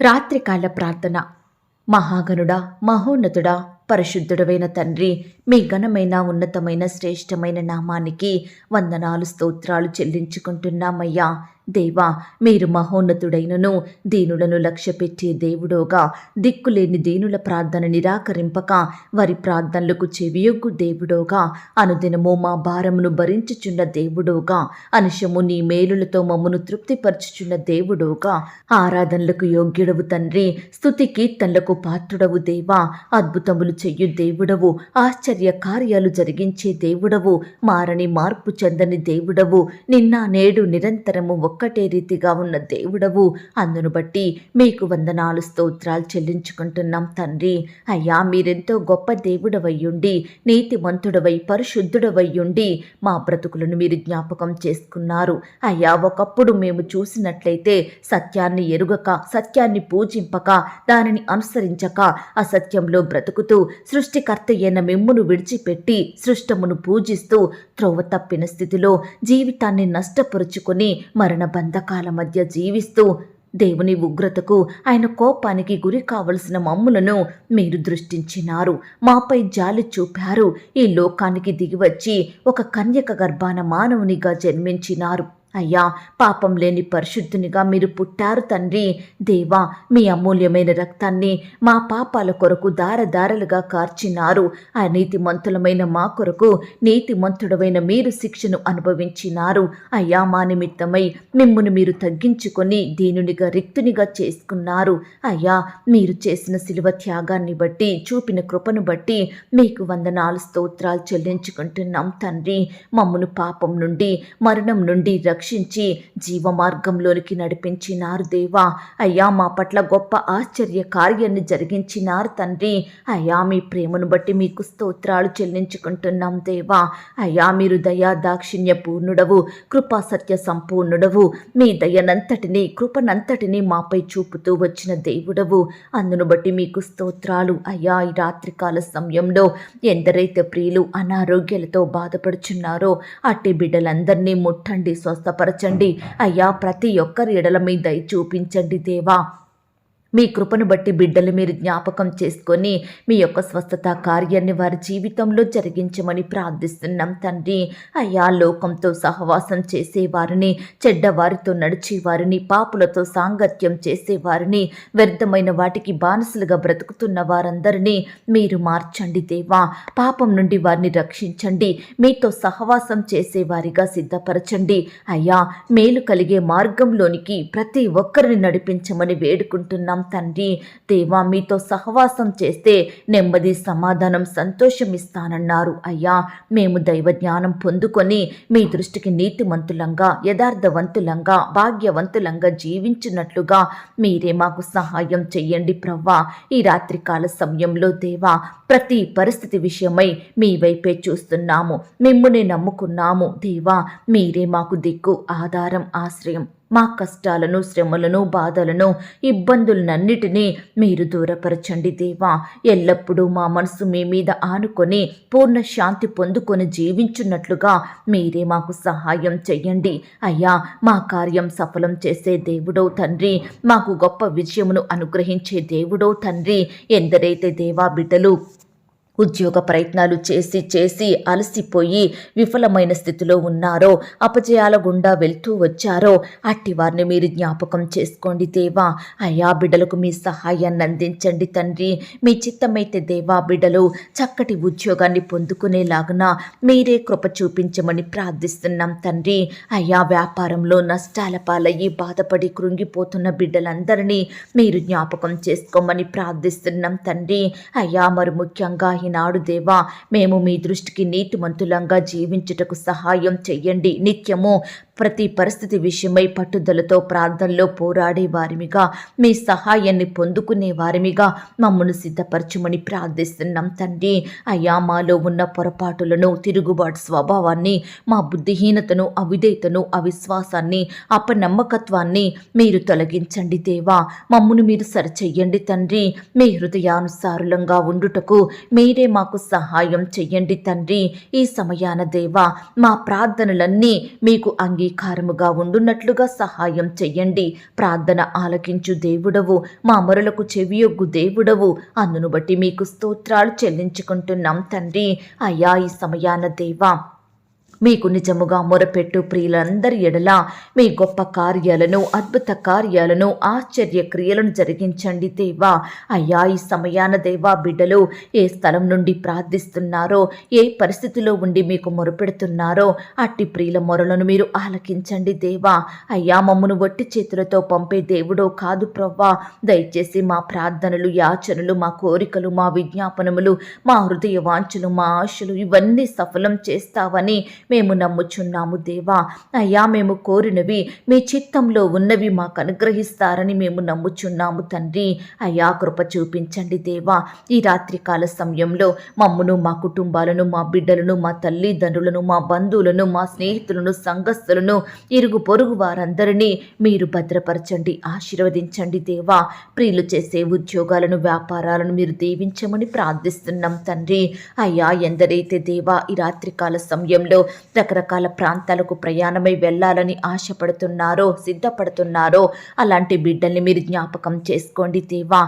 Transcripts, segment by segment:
రాత్రికాల ప్రార్థన. మహాగణుడా మహోన్నతుడా పరిశుద్ధుడవైన తండ్రి మీ ఘనమైన ఉన్నతమైన శ్రేష్టమైన నామానికి వందనాలు స్తోత్రాలు చెల్లించుకుంటున్నామయ్యా. దేవా మీరు మహోన్నతుడైనను దీనులను లక్ష్యపెట్టే దేవుడోగా. దిక్కులేని దీనుల ప్రార్థన నిరాకరింపక వారి ప్రార్థనలకు చెవియొగ్గు దేవుడోగా. అనుదినము మా భారమును భరించుచున్న దేవుడోగా. అనుషము నీ మేలులతో మమ్మను తృప్తిపరచుచున్న దేవుడోగా. ఆరాధనలకు యోగ్యుడవు తండ్రి స్తుతి కీర్తనలకు పాత్రుడవు దేవా. అద్భుతములు చెయ్యు దేవుడవు ఆశ్చర్య కార్యాలు జరిగించే దేవుడవు. మారని మార్పు చెందని దేవుడవు నిన్న నేడు నిరంతరము ఒక్కటే రీతిగా ఉన్న దేవుడవు. అందును బట్టి మీకు వందనాలు స్తోత్రాలు చెల్లించుకుంటున్నాం తండ్రి. అయ్యా మీరెంతో గొప్ప దేవుడవయ్యుండి నీతిమంతుడవై పరిశుద్ధుడవయ్యుండి మా బ్రతుకులను మీరు జ్ఞాపకం చేసుకున్నారు. అయ్యా ఒకప్పుడు మేము చూసినట్లయితే సత్యాన్ని ఎరుగక సత్యాన్ని పూజింపక దానిని అనుసరించక అసత్యంలో బ్రతుకుతూ సృష్టికర్త అయిన మిమ్మును విడిచిపెట్టి సృష్టమును పూజిస్తూ త్రోవ తప్పిన స్థితిలో జీవితాన్ని నష్టపరుచుకొని మరణ బంధకాల మధ్య జీవిస్తూ దేవుని ఉగ్రతకు ఆయన కోపానికి గురి కావలసిన మమ్ములను మీరు దృష్టించినారు. మాపై జాలి చూపారు. ఈ లోకానికి దిగివచ్చి ఒక కన్యక గర్భాన మానవునిగా జన్మించినారు. అయ్యా పాపం లేని పరిశుద్ధునిగా మీరు పుట్టారు తండ్రి. దేవా మీ అమూల్యమైన రక్తాన్ని మా పాపాల కొరకు దారదారలుగా కార్చినారు. ఆ నీతిమంతులమైన మా కొరకు నీతిమంతుడమైన మీరు శిక్షను అనుభవించినారు. అయ్యా మా నిమిత్తమై మిమ్మును మీరు తగ్గించుకొని దీనునిగా రిక్తునిగా చేసుకున్నారు. అయ్యా మీరు చేసిన శిలువ త్యాగాన్ని బట్టి చూపిన కృపను బట్టి మీకు వందనాలు స్తోత్రాలు చెల్లించుకుంటున్నాం తండ్రి. మమ్మను పాపం నుండి మరణం నుండి రక్షించి జీవ మార్గంలోనికి నడిపించినారు దేవా. అయ్యా మా పట్ల గొప్ప ఆశ్చర్య కార్యాన్ని జరిగించినారు తండ్రి. అయ్యా మీ ప్రేమను బట్టి మీకు స్తోత్రాలు చెల్లించుకుంటున్నాం దేవా. అయ్యా మీరు దయా దాక్షిణ్య పూర్ణుడవు కృపా సత్య సంపూర్ణుడవు. మీ దయనంతటిని కృపనంతటిని మాపై చూపుతూ వచ్చిన దేవుడవు. అందును బట్టి మీకు స్తోత్రాలు. అయ్యా ఈ రాత్రికాల సమయంలో ఎందరైతే ప్రియులు అనారోగ్యాలతో బాధపడుచున్నారో అట్టి బిడ్డలందరినీ ముట్టండి స్వస్థ స్వస్థపరచండి అయ్యా ప్రతి ఒక్కరి ఎడల మీ దయ చూపించండి దేవా. మీ కృపను బట్టి బిడ్డలు మీరు జ్ఞాపకం చేసుకొని మీ యొక్క స్వస్థత కార్యాన్ని వారి జీవితంలో జరిగించమని ప్రార్థిస్తున్నాం తండ్రి. అయ్యా లోకంతో సహవాసం చేసేవారిని చెడ్డవారితో నడిచేవారిని పాపులతో సాంగత్యం చేసేవారిని వ్యర్థమైన వాటికి బానిసలుగా బ్రతుకుతున్న వారందరినీ మీరు మార్చండి దేవా. పాపం నుండి వారిని రక్షించండి మీతో సహవాసం చేసేవారిగా సిద్ధపరచండి. అయ్యా మేలు కలిగే మార్గంలోనికి ప్రతి ఒక్కరిని నడిపించమని వేడుకుంటున్నాం తండ్రి దేవా మీతో సహవాసం చేస్తే నెమ్మది సమాధానం సంతోషం ఇస్తానన్నారు అయ్యా మేము దైవ జ్ఞానం పొందుకొని మీ దృష్టికి నీతిమంతులంగా యథార్థవంతులంగా భాగ్యవంతులంగా జీవించినట్లుగా మీరే మాకు సహాయం చెయ్యండి ప్రవ్వా. ఈ రాత్రికాల సమయంలో దేవా ప్రతి పరిస్థితి విషయమై మీ వైపే చూస్తున్నాము మిమ్మునే నమ్ముకున్నాము. దేవా మీరే మాకు దిక్కు ఆధారం ఆశ్రయం. మా కష్టాలను శ్రమలను బాధలను ఇబ్బందులనన్నిటినీ మీరు దూరపరచండి దేవా. ఎల్లప్పుడూ మా మనసు మీ మీద ఆనుకొని పూర్ణ శాంతి పొందుకొని జీవించున్నట్లుగా మీరే మాకు సహాయం చెయ్యండి. అయ్యా మా కార్యం సఫలం చేసే దేవుడో తండ్రి మాకు గొప్ప విజయమును అనుగ్రహించే దేవుడో తండ్రి ఎందరైతే దేవా బిడ్డలు ఉద్యోగ ప్రయత్నాలు చేసి చేసి అలసిపోయి విఫలమైన స్థితిలో ఉన్నారో అపజయాల గుండా వెళ్తూ వచ్చారో అట్టి వారిని మీరు జ్ఞాపకం చేసుకోండి దేవా. అయ్యా బిడ్డలకు మీ సహాయాన్ని అందించండి తండ్రి. మీ చిత్తమైతే దేవా బిడ్డలు చక్కటి ఉద్యోగాన్ని పొందుకునేలాగున మీరే కృప చూపించమని ప్రార్థిస్తున్నాం తండ్రి. అయ్యా వ్యాపారంలో నష్టాల పాలయ్యి బాధపడి కృంగిపోతున్న బిడ్డలందరినీ మీరు జ్ఞాపకం చేసుకోమని ప్రార్థిస్తున్నాం తండ్రి. అయ్యా మరి ముఖ్యంగా ఈనాడు దేవా. మేము మీ దృష్టికి నీతిమంతులంగా జీవించుటకు సహాయం చెయ్యండి. నిత్యము ప్రతి పరిస్థితి విషయమై పట్టుదలతో ప్రార్థనలో పోరాడే వారిమిగా మీ సహాయాన్ని పొందుకునే వారిమిగా మమ్మను సిద్ధపరచుమని ప్రార్థిస్తున్నాం తండ్రి. అయ్యా మాలో ఉన్న పొరపాటులను తిరుగుబాటు స్వభావాన్ని మా బుద్ధిహీనతను అవిధేయతను అవిశ్వాసాన్ని అపనమ్మకత్వాన్ని మీరు తొలగించండి దేవా. మమ్మను మీరు సరిచెయ్యండి తండ్రి. మీ హృదయానుసారులంగా ఉండుటకు మీ మీరే మాకు సహాయం చెయ్యండి తండ్రి. ఈ సమయాన దేవ మా ప్రార్థనలన్నీ మీకు అంగీకారముగా ఉండున్నట్లుగా సహాయం చెయ్యండి. ప్రార్థన ఆలకించు దేవుడవు మా మొరలకు చెవియొగ్గు దేవుడవు. అందును బట్టి మీకు స్తోత్రాలు చెల్లించుకుంటున్నాం తండ్రి. అయ్యా ఈ సమయాన దేవా మీకు నిజముగా మొరపెట్టు ప్రియులందరి ఎడల మీ గొప్ప కార్యాలను అద్భుత కార్యాలను ఆశ్చర్య క్రియలను జరిగించండి దేవా. అయ్యా ఈ సమయాన దేవా బిడ్డలు ఏ స్థలం నుండి ప్రార్థిస్తున్నారో ఏ పరిస్థితిలో ఉండి మీకు మొరపెడుతున్నారో అట్టి ప్రియుల మొరలను మీరు ఆలకించండి దేవా. అయ్యా మమ్మను వట్టి చేతులతో పంపే దేవుడో కాదు ప్రవ్వా. దయచేసి మా ప్రార్థనలు యాచనలు మా కోరికలు మా విజ్ఞాపనములు మా హృదయ వాంఛలు మా ఆశలు ఇవన్నీ సఫలం చేస్తావని మేము నమ్ముచున్నాము దేవా. అయ్యా మేము కోరినవి మీ చిత్తంలో ఉన్నవి మాకు అనుగ్రహిస్తారని మేము నమ్ముచున్నాము తండ్రి. అయ్యా కృప చూపించండి దేవా. ఈ రాత్రికాల సమయంలో మమ్మను మా కుటుంబాలను మా బిడ్డలను మా తల్లిదండ్రులను మా బంధువులను మా స్నేహితులను సంఘస్థులను ఇరుగు పొరుగు వారందరినీ మీరు భద్రపరచండి ఆశీర్వదించండి దేవా. ప్రియులు చేసే ఉద్యోగాలను వ్యాపారాలను మీరు దీవించమని ప్రార్థిస్తున్నాం తండ్రి. అయ్యా ఎందరైతే దేవా ఈ రాత్రికాల సమయంలో రకరకాల ప్రాంతాలకు ప్రయాణమై వెళ్ళాలని ఆశపడుతున్నారో సిద్ధపడుతున్నారో అలాంటి బిడ్డల్ని మీరు జ్ఞాపకం చేసుకోండి దేవా.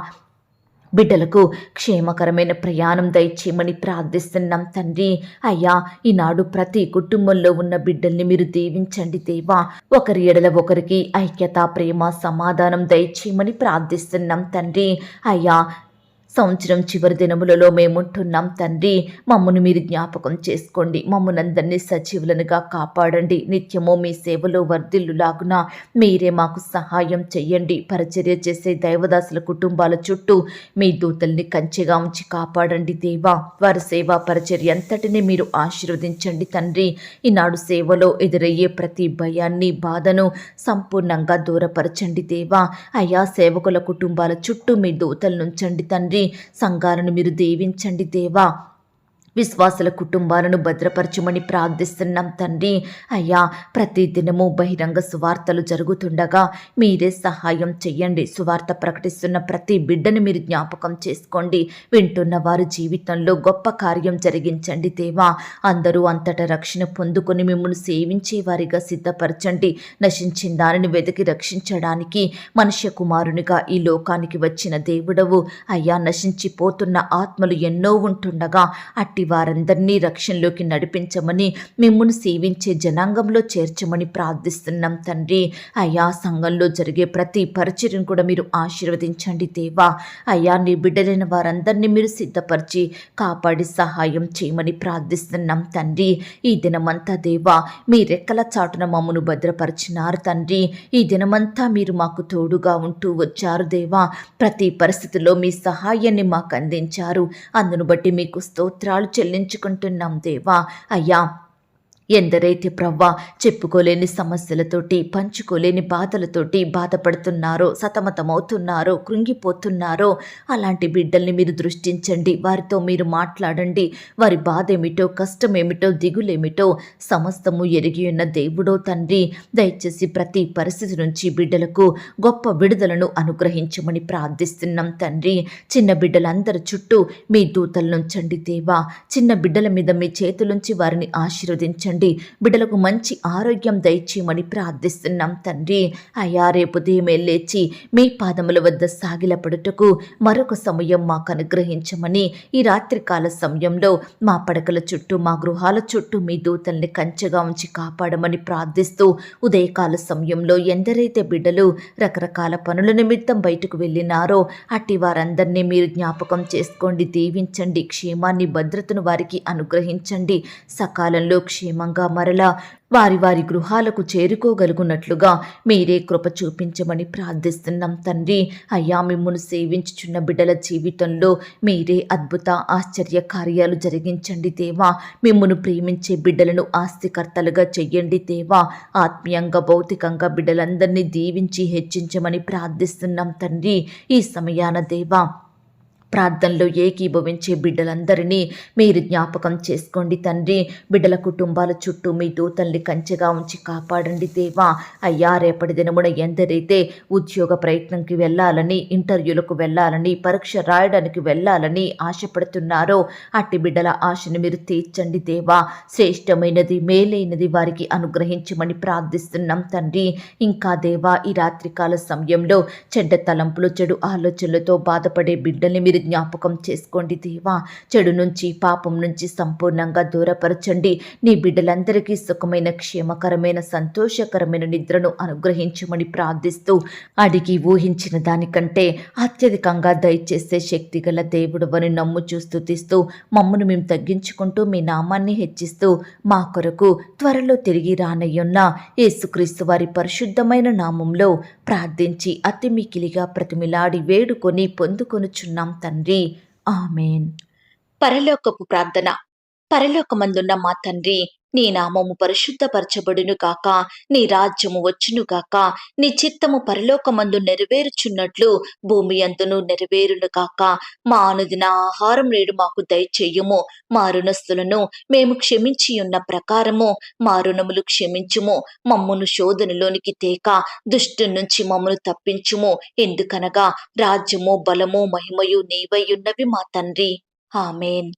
బిడ్డలకు క్షేమకరమైన ప్రయాణం దయచేయమని ప్రార్థిస్తున్నాం తండ్రి. అయ్యా ఈనాడు ప్రతి కుటుంబంలో ఉన్న బిడ్డల్ని మీరు దీవించండి దేవా. ఒకరి ఎడల ఒకరికి ఐక్యత ప్రేమ సమాధానం దయచేయమని ప్రార్థిస్తున్నాం తండ్రి. అయ్యా సంవత్సరం చివరి దినములలో మేముంటున్నాం తండ్రి. మమ్మను మీరు జ్ఞాపకం చేసుకోండి. మమ్మల్ని సజీవులనుగా కాపాడండి. నిత్యము మీ సేవలో వర్ధిల్లులాగున మీరే మాకు సహాయం చెయ్యండి. పరిచర్య చేసే దైవదాసుల కుటుంబాల చుట్టూ మీ దూతల్ని కంచెగా ఉంచి కాపాడండి దేవా. వారి సేవా పరిచర్య అంతటిని మీరు ఆశీర్వదించండి తండ్రి. ఈనాడు సేవలో ఎదురయ్యే ప్రతి భయాన్ని బాధను సంపూర్ణంగా దూరపరచండి దేవా. అయా సేవకుల కుటుంబాల చుట్టూ మీ దూతలు నుంచండి తండ్రి. సంఘాలను మీరు దీవించండి దేవా. విశ్వాసుల కుటుంబాలను భద్రపరచమని ప్రార్థిస్తున్నాం తండ్రి. అయ్యా ప్రతి దినము బహిరంగ సువార్తలు జరుగుతుండగా మీరే సహాయం చెయ్యండి. సువార్త ప్రకటిస్తున్న ప్రతి బిడ్డను మీరు జ్ఞాపకం చేసుకోండి. వింటున్న వారి జీవితంలో గొప్ప కార్యం జరిగించండి దేవా. అందరూ అంతటా రక్షణ పొందుకొని మిమ్మల్ని సేవించే వారిగా సిద్ధపరచండి. నశించిన దానిని వెతికి రక్షించడానికి మనుష్య కుమారునిగా ఈ లోకానికి వచ్చిన దేవుడవు. అయ్యా నశించిపోతున్న ఆత్మలు ఎన్నో ఉంటుండగా అట్టి వారందరినీ రక్షణలోకి నడిపించమని మిమ్మల్ని సేవించే జనాంగంలో చేర్చమని ప్రార్థిస్తున్నాం తండ్రి. అయ్యా సంఘంలో జరిగే ప్రతి పరిచయం కూడా మీరు ఆశీర్వదించండి దేవా. అయ్యా నీ బిడ్డలైన వారందరినీ మీరు సిద్ధపరిచి కాపాడి సహాయం చేయమని ప్రార్థిస్తున్నాం తండ్రి. ఈ దినమంతా దేవా మీ రెక్కల చాటున మమ్మను భద్రపరిచినారు తండ్రి. ఈ దినమంతా మీరు మాకు తోడుగా ఉంటూ వచ్చారు దేవా. ప్రతి పరిస్థితిలో మీ సహాయాన్ని మాకు అందించారు. అందును బట్టి మీకు స్తోత్రాలు చెల్లించుకుంటున్నాం దేవా. అయ్యా ఎందరైతే ప్రవ్వా చెప్పుకోలేని సమస్యలతోటి పంచుకోలేని బాధలతోటి బాధపడుతున్నారో సతమతమవుతున్నారో కృంగిపోతున్నారో అలాంటి బిడ్డల్ని మీరు దృష్టించండి. వారితో మీరు మాట్లాడండి. వారి బాధ ఏమిటో కష్టమేమిటో దిగులేమిటో సమస్తము ఎరిగి ఉన్న దేవుడో తండ్రి దయచేసి ప్రతి పరిస్థితి నుంచి బిడ్డలకు గొప్ప విడుదలను అనుగ్రహించమని ప్రార్థిస్తున్నాం తండ్రి. చిన్న బిడ్డలందరి చుట్టూ మీ దూతలు నుంచండి దేవా. చిన్న బిడ్డల మీద మీ చేతులుంచి వారిని ఆశీర్వదించండి. ఉంచండి బిడ్డలకు మంచి ఆరోగ్యం దయచేయమని ప్రార్థిస్తున్నాం తండ్రి. అయ్యా రేపు ఉదయమే లేచి మీ పాదముల వద్ద సాగిలపడుటకు మరొక సమయం మాకు అనుగ్రహించమని ఈ రాత్రికాల సమయంలో మా పడకల చుట్టూ మా గృహాల చుట్టూ మీ దూతల్ని కంచెగా ఉంచి కాపాడమని ప్రార్థిస్తూ ఉదయకాల సమయంలో ఎందరైతే బిడ్డలు రకరకాల పనుల నిమిత్తం బయటకు వెళ్ళినారో అట్టి వారందరినీ మీరు జ్ఞాపకం చేసుకోండి దీవించండి క్షేమాన్ని భద్రతను వారికి అనుగ్రహించండి. సకాలంలో క్షేమంగా మరలా వారి వారి గృహాలకు చేరుకోగలుగునట్లుగా మీరే కృప చూపించమని ప్రార్థిస్తున్నాం తండ్రి. అయ్యా మిమ్మును సేవించుచున్న బిడ్డల జీవితంలో మీరే అద్భుత ఆశ్చర్య కార్యాలు జరిగించండి దేవా. మిమ్మును ప్రేమించే బిడ్డలను ఆస్తికర్తలుగా చెయ్యండి దేవా. ఆత్మీయంగా భౌతికంగా బిడ్డలందరినీ దీవించి హెచ్చించమని ప్రార్థిస్తున్నాం తండ్రి. ఈ సమయాన దేవా ప్రార్థనలో ఏకీభవించే బిడ్డలందరినీ మీరు జ్ఞాపకం చేసుకోండి తండ్రి. బిడ్డల కుటుంబాల చుట్టూ మీ దూతల్ని కంచెగా ఉంచి కాపాడండి దేవా. అయ్యా రేపటి దినమున ఎందరైతే ఉద్యోగ ప్రయత్నంకి వెళ్ళాలని ఇంటర్వ్యూలకు వెళ్ళాలని పరీక్ష రాయడానికి వెళ్ళాలని ఆశపడుతున్నారో అట్టి బిడ్డల ఆశను మీరు తీర్చండి దేవా. శ్రేష్టమైనది మేలైనది వారికి అనుగ్రహించమని ప్రార్థిస్తున్నాం తండ్రి. ఇంకా దేవా ఈ రాత్రికాల సమయంలో చెడ్డ తలంపులు చెడు ఆలోచనలతో బాధపడే బిడ్డల్ని మీరు జ్ఞాపకం చేసుకోండి దేవా. చెడు నుంచి పాపం నుంచి సంపూర్ణంగా దూరపరచండి. నీ బిడ్డలందరికీ సుఖమైన క్షేమకరమైన సంతోషకరమైన నిద్రను అనుగ్రహించమని ప్రార్థిస్తూ అడిగి ఊహించిన దానికంటే అత్యధికంగా దయచేసే శక్తి గల దేవుడు అని నమ్ము స్తుతిస్తూ మమ్మను మేము తగ్గించుకుంటూ మీ నామాన్ని హెచ్చిస్తూ మా కొరకు త్వరలో తిరిగి రానయ్యున్న యేసుక్రీస్తు వారి పరిశుద్ధమైన నామంలో ప్రార్థించి అతి మికిలిగా ప్రతిమిలాడి వేడుకొని పొందుకొనుచున్నాం తండ్రి. ఆమెన్. పరలోకపు ప్రార్థన. పరలోకమందున్న మా తండ్రి నీ నామము పరిశుద్ధపరచబడును గాక నీ రాజ్యము వచ్చును గాక నీ చిత్తము పరలోకమందు నెరవేరుచున్నట్లు భూమి అందును నెరవేరును గాక. మా అనుదిన ఆహారం నేడు మాకు దయచేయుము. మా రుణస్థులను మేము క్షమించి ఉన్న ప్రకారము మా రుణములు క్షమించుము. మమ్మును శోధనలోనికి తేక దుష్టు నుంచి మమ్మను తప్పించుము. ఎందుకనగా రాజ్యము బలము మహిమయు నీవై ఉన్నవి మా తండ్రి. ఆమెన్.